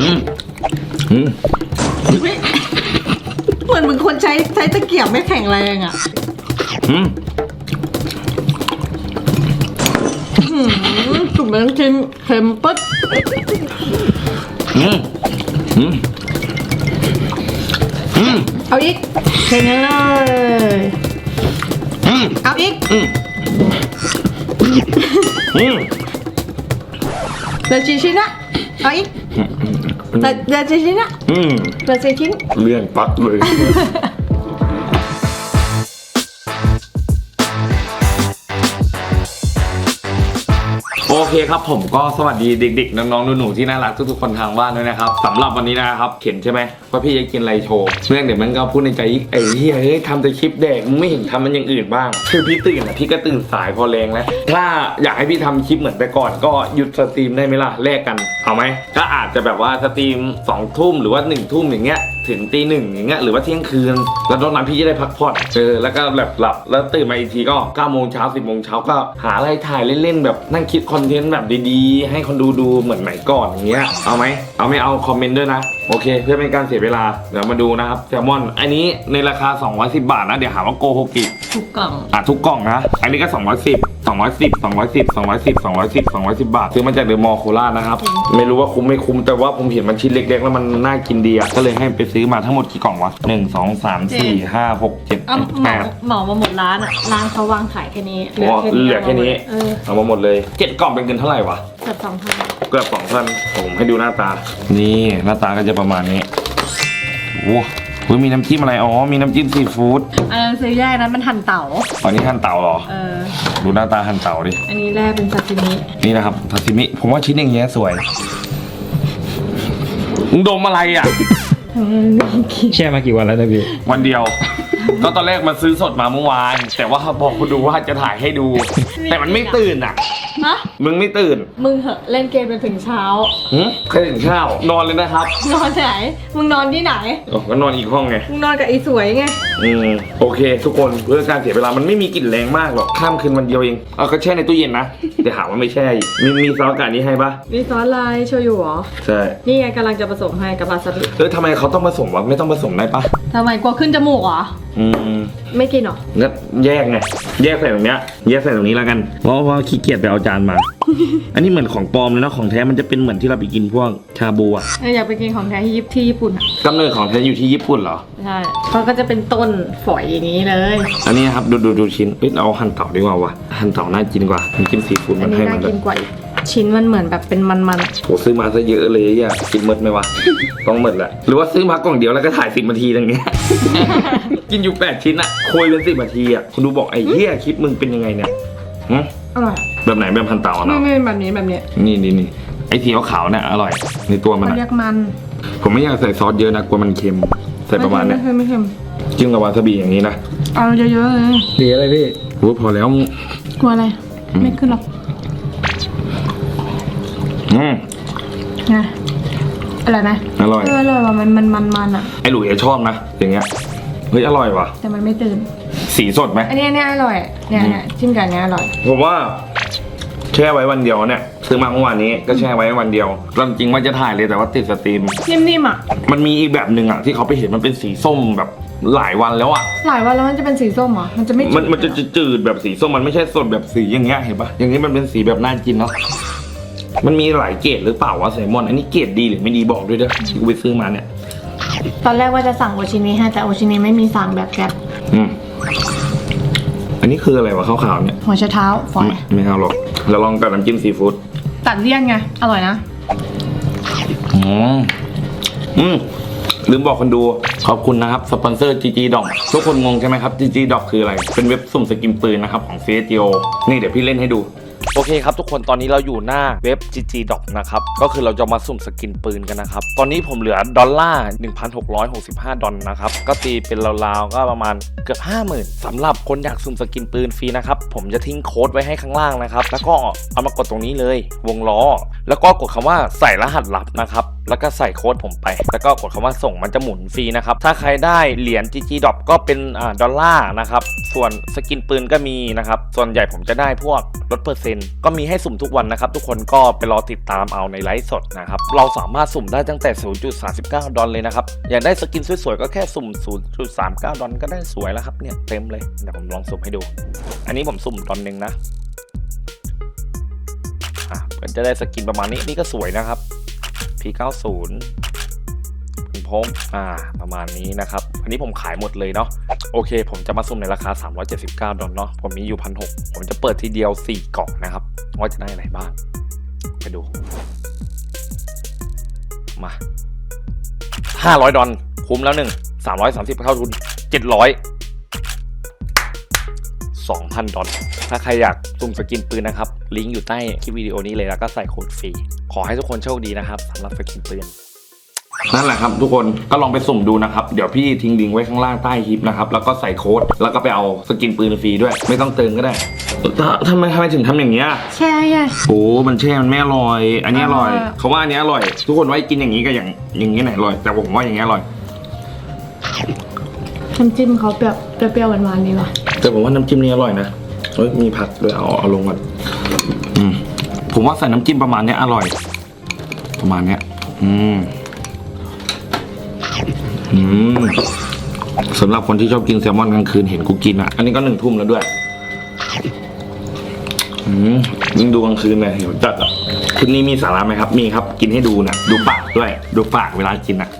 อืมอืมเหมือนมึงคนใช้ใช้ตะเกียบไม่แข็งแรงอะอืมหืมจุ่มไปทั้งชิ้นเค็มปึ๊ดอืมอืมอืมเอาอีกเค็มเลยอืมเอาอีกอืมอืมเหลือสี่ชิ้นละเอาอีก เหลือเหลือสี่ชิ้นละอืมเหลือสี่ชิ้นเลื่อนปักเลย เคครับผมก็สวัสดีเด็กๆ น้องๆหนูๆที่น่ารักทุกๆคนทางบ้านด้วยนะครับสำหรับวันนี้นะครับเข็นใช่ไหมว่าพี่จะกินอะไรโชว์เรื่องเดี๋ยวมันก็พูดในใจอีกไอ้เหี้ยเฮ้ยทำแต่คลิปแดกมึงไม่เห็นทำมันอย่างอื่นบ้าง คือพี่ตื่นอะพี่ก็ตื่นสายพอแรงแล้วถ้าอยากให้พี่ทำคลิปเหมือนแต่ก่อน ก็หยุดสตรีมได้ไหมล่ะแลกกันเอาไหมก็อาจจะแบบว่าสตรีมสองทุ่มหรือว่าหนึ่งทุ่มอย่างเงี้ย ถึงตีหนึ่งอย่างเงี้ยหรือว่าเที่ยงคืน แล้วตอนนั้นพี่จะได้พักผ่อนเออแล้วก็แบบหลับแล้วตื่นมาอีกทีก็9ก้าโมงเช้าสิบโมงเช้าก็หาอะไรถ่ายเล่นๆแบบนั่งคิดคอนเทนต์แบบดีๆ ให้คนดูดูเหมือนไหนก่อนอย่างเงี้ยเอาไหม เอาไม่เอาคอมเมนต์ด้วยนะ โอเค เพื่อเป็นการเสียเวลา เดี๋ยวมาดูนะครับแซลมอนอันนี้ในราคา 210 บาทนะ เดี๋ยวหาว่าโกหกอีกถูกกล่องอะทุกกล่องนะ อันนี้ก็ 210 210 210 210 210 210 บาท ซื้อมาจากเดอะมอลล์โคราชนะครับ ไม่รู้ว่าคุ้มไม่คุ้ม แต่ว่าผมเห็นมันชิ้นเล็กๆ แล้วมันน่ากินดีอะก็เลยให้ไปซื้อมาทั้งหมดกี่กล่องวะ 1 2 3 4 5 6 7 เอาเหมา8เหมามาหมดร้านอะ ร้านเขาวางขายแค่นี้โอ้เหลือแค่นี้เออเอามาหมดเลยเจ็ดกล่องเป็นเงินเท่าไหร่วะ เกือบสองพัน เกือบสองพันผมให้ดูหน้าตา นี่หน้าตาก็จะประมาณนี้โอ้โหเฮ้ยมีน้ำจิ้มอะไร อ๋อ มีน้ำจิ้มซีฟู้ดอันนั้นซื้อแยกนั้นมันหั่นเต๋าอันนี้หั่นเต่าเหรอ เออ ดูหน้าตาหั่นเต่าดิ อันนี้แรกเป็นซาซิมิ นี่นะครับทาซิมิ ผมว่าชิ้นอย่างเงี้ยสวยมึงดมอะไรอะ แช่มากี่วันแล้วนะพี่วันเดียว ก็ตอนแรกมันซื้อสดมาเมื่อวาน แต่ว่าบอกคุณดูว่าจะถ่ายให้ดู แต่มันไม่ตื่นอะฮะ มึงไม่ตื่นมึงเหอะเล่นเกมไปถึงเช้า หึใครถึงข้าวนอนเลยนะครับนอนไหน มึงนอนที่ไหนโอ้ก็นอนอีกห้องไง มึงนอนกับไอ้สวยไง อืมโอเค ทุกคนเพื่อการเสียเวลามันไม่มีกลิ่นแรงมากหรอกข้ามคืนวันเดียวเองเอาก็แช่ในตู้เย็นนะแต่หาว่าไม่แช่อีกมีมีซอสกานี้ให้ปะมีซอสลายโชยุเหรอ ใช่นี่ไงกำลังจะผสมให้กับวาซาบิเออทำไมเขาต้องผสมวะไม่ต้องผสมได้ปะทำไมกลัวขึ้นจมูกเหรออืมไม่กินเหรอ งั้นแยกไง แยกใส่ตรงเนี้ย แยกใส่ตรงนี้แล้วกัน เพราะว่าขี้เกียจไปเอาจานมา อันนี้เหมือนของปลอมเลยนะ ของแท้มันจะเป็นเหมือนที่เราไปกินพวกชาบูอะเอออยากไปกินของแท้ที่ญี่ที่ญี่ปุ่นอะกำเนิดของแท้อยู่ที่ญี่ปุ่นเหรอ ใช่เขาก็จะเป็นต้นฝอยอย่างนี้เลย อันนี้นะครับดูดูดูชิ้นเอ้ยเอาหั่นเต่าดีกว่าวะหั่นเต่าน่ากินกว่ามันกินซีฟู้ดอัมันนนี้ให้น่ามันแบกินบกว่าอีก ชิ้นมันเหมือนแบบเป็นมันๆอะโหซื้อมาซะเยอะเลยอะกินหมดไหมวะ ต้องหมดแหละ หรือว่าซื้อมากล่องเดียวแล้วก็ถ่ายสิบนาทีอย่างเงี้ย กินอยู่แปดชิ้นอะโคยเป็นสิบนาทีอะคุณดูบอกไอ้เหี้ยคลิปมึงเป็นยังไงเนี่ยหึอร่อยแบบไหนแบบพันเต่าไม่เนาะไม่แบบนี้แบบนี้นี่นี่นี่ไอ้สีขาวๆเนี่ยอร่อยในตัวมันเขาอะเรียกมันผมไม่อยากใส่ซอสเยอะนะกลัวมันเค็ม ใส่ประมาณเนี้ยไม่เค็มไม่เค็มจิ้มกับวาซาบิอย่างนี้นะเอาเยอะๆเลยดีอะไรพี่โหพอแล้วกลัวอะไร ไม่ขึ้นหรอก อืมไงอะไรไหมอร่อย เอออร่อยว่ะมันมันมันมันอะ ไอ้หลุยอะชอบนะอย่างเงี้ยเฮ้ยอร่อยว่ะ แต่มันไม่ตื่น สีสดไหมอันนี้อันนี้อร่อยเนี่ยเนี่ยจิ้มกับอันนี้อร่อย ผมว่า แช่ไว้วันเดียวเนี่ยซื้อมาเมื่อวานนี้ก็แช่ไว้วันเดียวตามจริงว่าจะถ่ายเลยแต่ว่าติดสตรีม นิ่มๆอะ มันมีอีกแบบหนึ่งอะที่เขาไปเห็นมันเป็นสีส้มแบบหลายวันแล้วอะ หลายวันแล้วมันจะเป็นสีส้มเหรอ มันจะไม่มันมันจะจืดๆแบบสีส้มมันไม่ใช่สดแบบสีอย่างเงี้ยเห็นปะอย่างนี้มันเป็นสีแบบน่ากินเนาะ มันมีหลายเกรดหรือเปล่าวะแซลมอน อันนี้เกรดดีหรือไม่ดีบอกด้วยเด้อที่กูไปซื้อมาเนี่ย ตอนแรกว่าจะสั่งโอชินิให้แต่โอชินิไม่มีสั่งแบบแกร็บอืม อันนี้คืออะไรวะขาวๆเนี่ยหัวไชเท้าฝอย ไม่ไม่เอาหรอกเราลองกับน้ำจิ้มซีฟู้ด ตัดเลี่ยนไง อร่อยนะ อืมอืมลืมบอกคนดูขอบคุณนะครับ สปอนเซอร์ GG Doc ทุกคนงงใช่ไหมครับ GG Doc คืออะไร เป็นเว็บสุ่มสกินปืนนะครับ ของ CSGO นี่เดี๋ยวพี่เล่นให้ดู โอเคครับทุกคนตอนนี้เราอยู่หน้าเว็บ GG Doc นะครับ ก็คือเราจะมาสุ่มสกินปืนกันนะครับ ตอนนี้ผมเหลือดอลลาร์ 1,665 ดอลนะครับ ก็ตีเป็นราวๆก็ประมาณเกือบ 50,000สำหรับคนอยากสุ่มสกินปืนฟรีนะครับ ผมจะทิ้งโค้ดไว้ให้ข้างล่างนะครับ แล้วก็เอามากดตรงนี้เลย วงล้อ แล้วก็กดคำว่าใส่รหัสลับนะครับแล้วก็ใส่โค้ดผมไป แล้วก็กดคำว่าส่งมันจะหมุนฟรีนะครับ ถ้าใครได้เหรียญ GG Drop ก็เป็นอดอลลาร์นะครับ ส่วนสกินปืนก็มีนะครับ ส่วนใหญ่ผมจะได้พวกลดเปอร์เซ็นต์ก็มีให้สุ่มทุกวันนะครับ ทุกคนก็ไปรอติดตามเอาในไลฟ์สดนะครับ เราสามารถสุ่มได้ตั้งแต่ 0.39 ดอลเลยนะครับ อยากได้สกินสวยๆ ก็แค่สุ่ม 0.39 ดอลก็ได้สวยแล้วครับเนี่ยเต็มเลยเดี๋ยวผมลองสุ่มให้ดู อันนี้ผมสุ่มดอลหนึ่งนะอะมันจะได้สกินประมาณนี้นี่ก็สวยนะครับ P90 คุณพงอ่า ประมาณนี้นะครับ อันนี้ผมขายหมดเลยเนาะ โอเค ผมจะมาสุ่มในราคา 379 ดอลเนาะ ผมมีอยู่พันหผมจะเปิดทีเดียว 4 กล่องนะครับ ว่าจะได้อะไรบ้าง ไปดู มา 500 ดอลคุ้มแล้วหนึ่ง330 เข้าทุน 700 2,000 ดอลถ้าใครอยากสุ่มสกินปืนนะครับ ลิงก์อยู่ใต้คลิปวิดีโอนี้เลยแล้วก็ใส่โค้ดฟรี ขอให้ทุกคนโชคดีนะครับสำหรับสกินปืน นั่นแหละครับทุกคนก็ลองไปสุ่มดูนะครับ เดี๋ยวพี่ทิ้งลิงก์ไว้ข้างล่างใต้คลิปนะครับ แล้วก็ใส่โค้ด แล้วก็ไปเอาสกินปืนฟรีด้วย ไม่ต้องเติมก็ได้ถ้าทำไมทำไมถึงทำอย่างเงี้ยแช่ไง โอ้มันแช่มันไม่อร่อย อันนี้อร่อย อ่า เขาว่าอันนี้อร่อย ทุกคนว่ากินอย่างนี้กับอย่างอย่างนี้ไหนอร่อย แต่ผมว่าอย่างนี้อร่อย น้ำจิ้มเขาเปรี้ยวเปรี้ยวๆหวานๆดีว่ะ แต่ผมว่าน้ำจิ้มนี้อร่อยนะเฮ้ยมีผักด้วยเอาเอาลงก่อนอืมผมว่าใส่น้ำจิ้มประมาณเนี้ยอร่อย ประมาณเนี้ย อืมอืมสำหรับคนที่ชอบกินแซลมอนกลางคืนเห็นกูกินอะ อันนี้ก็หนึ่งทุ่มแล้วด้วย อืมยิ่งดูกลางคืนเนี่ยเห็นจัดอะคลิปนี้มีสาระไหมครับ มีครับ กินให้ดูนะดูปากด้วย ดูปากเวลากินอะ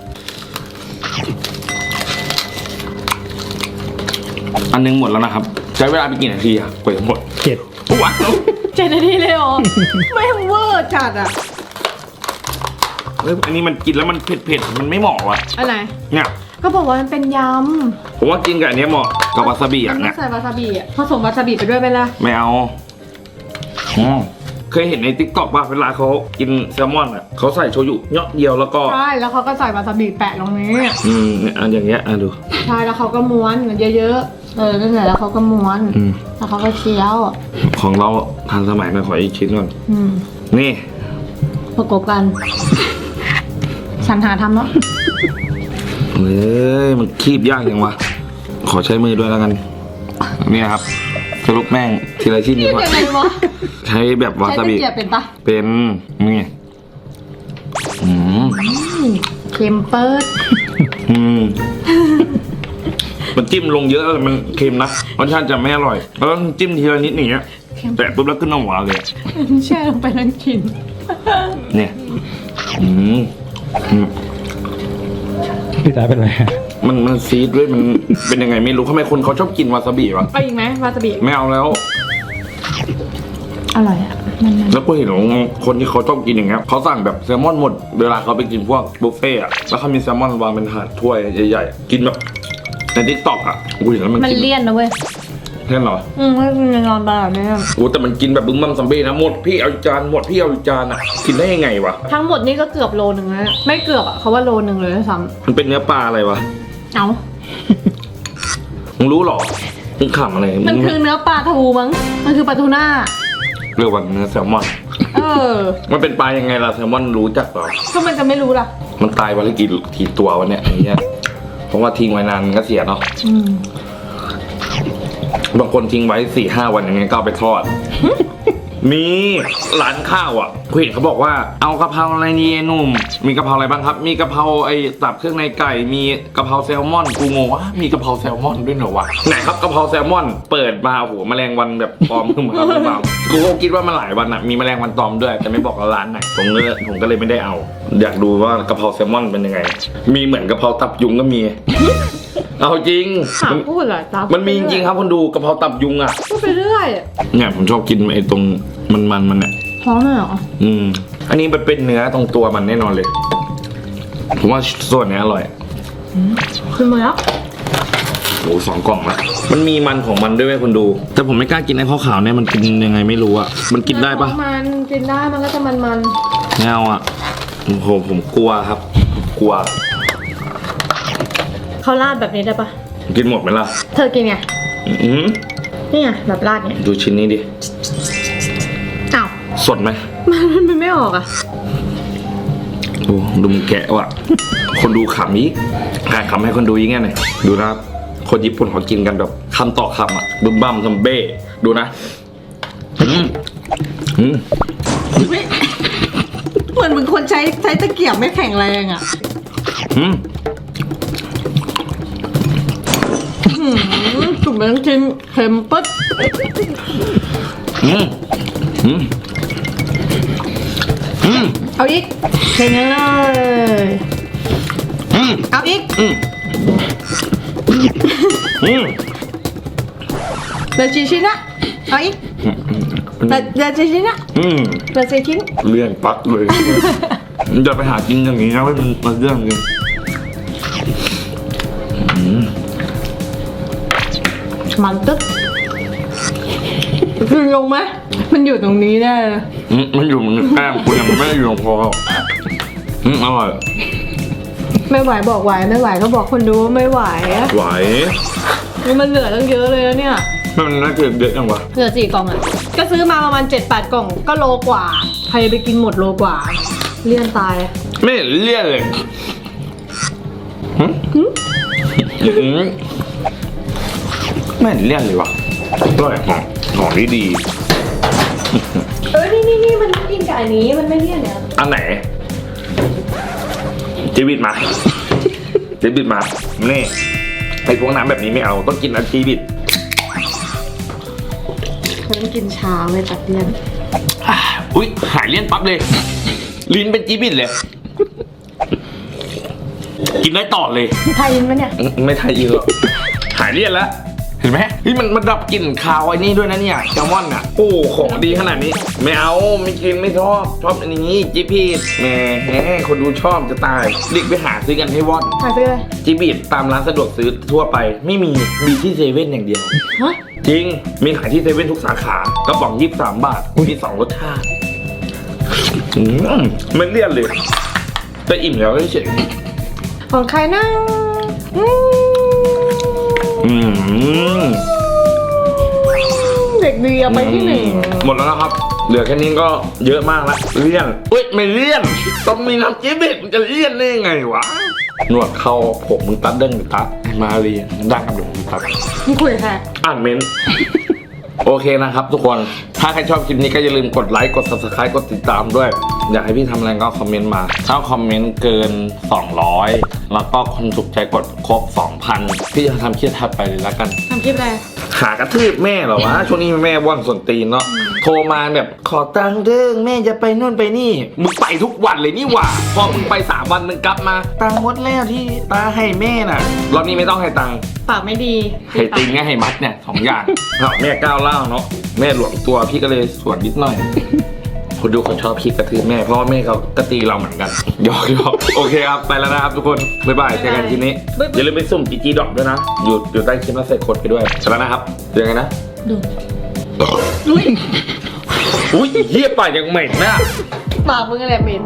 อันนึงหมดแล้วนะครับ ใช้เวลาไปกี่นาทีอะกว่าจะหมดเจ็ดว้าวเจ็ดนาทีเลยเหรอ ไม่เวอร์จัดอะ เฮ้ยอันนี้มันกินแล้วมันเผ็ดๆ มันไม่เหมาะว่ะอะไร เนี่ยก็บอกว่ามันเป็นยผมว่ากินกับอันเนี้ยเหมาะกับวาซาบิำมัอะนต้เนี่อยงใส่วาซาบิอะผสมวาซาบิไปด้วยไหมล่ะ ไม่เอาอ๋อเคยเห็นในทิกตอกป่ะเวลาเขากินแซลมอนอะเขาใส่โชยุเนาะเดียวแล้วก็ ใช่ แล้วเขาก็ใส่วาซาบิแปะลงนี้ อืมเนี่ยอันอย่างเงี้ยอะดู ใช่ แล้วเขาก็ม้วนเยอะๆ เออนั่นแหละแล้วเขาก็ม้วน อืม แล้วเขาก็เคี้ยว ของเราทันสมัยนะขออีกชิ้นก่อน อืม นี่ ประกบกันฉันหาทำเนาะเฮ้ย มันคีบยากยังวะ ขอใช้มือด้วยแล้วกัน นี่ครับ สรุปแม่งทีละชิ้นดีนี่กว่ายังไงวะใช้แบบวาใช้ซาตะบิ เกียบเป็นปะเป็นนี่อืมอืม เค็มเปิดอืม มันจิ้มลงเยอะแล้วมันเค็มนะรสชาติจะไม่อร่อยแล้วต้องจิ้มทีละนิดอย่างเงี้ยเค็มแต่ปุ๊บแล้วขึ้นน้ำหวานเลยแช่ลงไปนั่งกิน เนี่ยอืมอืมพี่ตาเป็นไรอะมันมันซีดด้วยมันเป็นยังไงไม่รู้ทำไมคนเขาชอบกินวาซาบิวะเอาอีกไหมวาซาบิไม่เอาแล้ว อร่อยอะมันแล้วกูเห็นของคนที่เขาชอบกินอย่างเงี้ยเขาสั่งแบบแซลมอนหมด เวลาเขาไปกินพวกบุฟเฟ่อะแล้วเขามีแซลมอนวางเป็นถาดถ้วยใหญ่ๆ กินแบบ ในทิกตอกอะกูเห็นแล้วมันมันกินเลี่ยนนะเว้ยแค่เหรออืมไม่กินนอนแบบนี้โอ้แต่มันกินแบบบึ้มบัมซัมเบ้นะหมดพี่เอาอีกจานหมดพี่เอาอีกจานอะกินได้ยังไงวะทั้งหมดนี่ก็เกือบโลนึงแล้วเนี่ยไม่เกือบอะเขาว่าโลนึงเลยด้วยซ้มันเป็นเนื้อปลาอะไรวะำเอามึงรู้เหรอมึงขำอะไรมันคือเนื้อปลาทูมั้ง มันคือปลาทูน่า เรียกว่าเนื้อแซลมอนเออมันเป็นปลายังไงล่ะแซลมอนรู้จักเหรอ ก็มันจะไม่รู้ล่ะ มันตายวันละกี่กี่ตัววะเนี่ยอย่างเงี้ย เพราะว่าทิ้งไว้นานมันก็เสียเนาะอืมบางคนทิ้งไว้สี่ห้าวันอย่างเงี้ยก็เอาไปทอด มีร้านข้าวอะคุยเขาบอกว่าเอากะเพราอะไรนี่ไอ้หนุ่ม มีกะเพราอะไรบ้างครับ มีกะเพราไอ้ตับเครื่องในไก่ มีกะเพราแซลมอน กูงงว่ามีกะเพราแซลมอนด้วยเหรอวะ ไหนครับกะเพราแซลมอน เปิดมาโอ้โหแมลงวันแบบปลอมขึ้นมาหรือเปล่า กูก็คิดว่ามันหลายวันอะมีแมลงวันตอมด้วย แต่ไม่บอกว่าร้านไหนผมก็เลยผมก็เลยไม่ได้เอา อยากดูว่ากะเพราแซลมอนเป็นยังไง มีเหมือนกะเพราตับยุงก็มี เอาจริง ถามมันพูดเหรอตามันมีจริงๆครับคนดูกะเพราตับยุงอะพูดไปเรื่อยเนี่ยผมชอบกินไอ้ตรงมันมันๆมันเนี่ยท้องเลยเหรออืม อันนี้มันเป็นเนื้อตรงตัวมันแน่นอนเลย ผมว่าส่วนเนี้ยอร่อย ขึ้นมาแล้ว โอ้สองกล่องละมันมีมันของมันด้วยไหมคุณดู แต่ผมไม่กล้ากินไอ้ข้าวขาวเนี่ยมันกินยังไงไม่รู้อะมันกินได้ปะมันกินได้มันก็จะมันมันไม่เอาอะโอ้โหผมกลัวครับผมกลัวๆเขาราดแบบนี้ได้ปะกินหมดไหมล่ะ เธอกินไงอืมนี่ไงแบบราดเนี่ยดูชิ้นนี้ดิอ้าวสดไหมมันมันไม่ออกอะโอ้ดูมันแกะว่ะ คนดูขำอีกขายขำให้คนดูยิ่งไงหน่อยดูนะครับ คนญี่ปุ่นเขากินกันแบบคำต่อคำอะบึ้มบัมซัมเบ้ดูนะอืมอืมไม่เหมือนมึงคนใช้ใช้ตะเกียบไม่แข็งแรงอะอืมหืมจุ่มไปทั้งชิ้นเค็มปึ๊ดอืมอืมอืมเอาอีกเค็มเลยอืมเอาอีกอืม อืมเดี๋ยวชิ้นชิ้นนะเอาอีกเดี๋ยวเดี๋ยวชิ้นชิ้นนะอืมเดี๋ยวชิ้นชิ้นเลี่ยนปักเลยมันจะไปหากินอย่างนี้นะไม่เป็นมันเรื่องจริงมันตึ๊กคือลงไหมมันอยู่ตรงนี้แน่เลยอืมมันอยู่มันแก้มคุณยังไม่ได้อยู่ตรงคออืมอร่อย ไม่ไหวบอกไหวไม่ไหวก็บอกคนดูว่าไม่ไหวอะไหวนี่มันเหลือตั้งเยอะเลยนะเนี่ย มันน่าจะเยอะจังวะเหลือสี่กล่องอะ ก็ซื้อมาประมาณเจ็ดแปดกล่องก็โลกว่า ใครไปกินหมดโลกว่า เลี่ยนตาย ไม่เห็นเลี่ยนเลยหึอืมไม่เห็นเลี่ยนเลยวะอร่อยของของดีดีเออนี่นี่นี่มันกินกับอันนี้มันไม่เลี่ยนเนี่ยอันไหน จีบิดมาจีบิดมานี่ไอพวกน้ำแบบนี้ไม่เอาต้องกินอันจีบิดฉันกินชาไม่ตัดเลี่ยนอะอุ้ยหายเลี่ยนปั๊บเลย ลิ้นเป็นจีบิดเลย กินได้ต่อเลยไทยยินไหมเนี่ย ไม่ไทยเยอะหายเลี่ยนแล้ว เห็นไหมเฮ้ยมันมันดับกลิ่นคาวไอ้นี่ด้วยนะเนี่ยแซลมอนอะ โอ้ของดีขนาดนี้ ไม่เอาไม่กินไม่ชอบชอบอันนี้จิพีดแหมแหมคนดูชอบจะตายเด็กไปหาซื้อกันให้ว่อนหาซื้อเลยจิบีดตามร้านสะดวกซื้อทั่วไป ไม่มีมีที่เซเว่นอย่างเดียวฮะจริง มีขายที่เซเว่นทุกสาขากระป๋องยี่สิบสามบาทมีสองรสชาติอืมไม่เลี่ยนเลยแต่อิ่มแล้วเฉยของใครนะอืม อืมเด็กดีเอาไปที่หนึ่งหมดแล้วนะครับ เหลือแค่นี้ก็เยอะมากละเลี่ยนเอ้ยไม่เลี่ยน ต้องมีน้ำจิ้มเด็ดมันจะเลี่ยนได้ยังไงวะหนวดเข้าผมมึงตัดเด้งหรือตัดให้มาเรียนได้ครับเดี๋ยวผมตัดมึงคุยกับใครอ่านเมนต์โอเคนะครับทุกคน ถ้าใครชอบคลิปนี้ก็อย่าลืมกดไลค์กด subscribe กดติดตามด้วย อยากให้พี่ทำอะไรก็คอมเมนต์มา ถ้าคอมเมนต์เกิน 200 แล้วก็คนถูกใจกดครบ 2,000 พี่จะทำคลิปถัดไปเลยละกัน ทำคลิปอะไร หากระทืบแม่เหรอวะ ช่วงนี้แม่ว่อนส่วนตีนเนาะโทรมาแบบขอตังค์เด้งแม่จะไปนู่นไปนี่ มึงไปทุกวันเลยนี่หว่า พอมึงไปสามวันมึงกลับมาตังค์หมดแล้วที่ตาให้แม่น่ะรอบนี้ไม่ต้องให้ตังค์ ปากไม่ดี ให้ติงกับให้มัดเนี่ยสองอย่างเนาะแม่ก้าวเล่าวเนาะแม่หลวมตัวพี่ก็เลยสวนนิดหน่อย คนดูคนชอบพี่กระทืบแม่เพราะว่าแม่เขากระตีเราเหมือนกันหยอกหยอกโอเคครับไปแล้วนะครับทุกคนบ๊ายบายเจอกันทีนี้อย่าลืมไปสุ่มจีจีดอกด้วยนะอยู่อยู่ใต้คลิปแล้วใส่โค้ดไปด้วยไปแล้วนะครับเจอกันนะดูอุ้ยอุ้ยเฮียปากยังเหม็นนะ ปากมึงอะไรเหม็น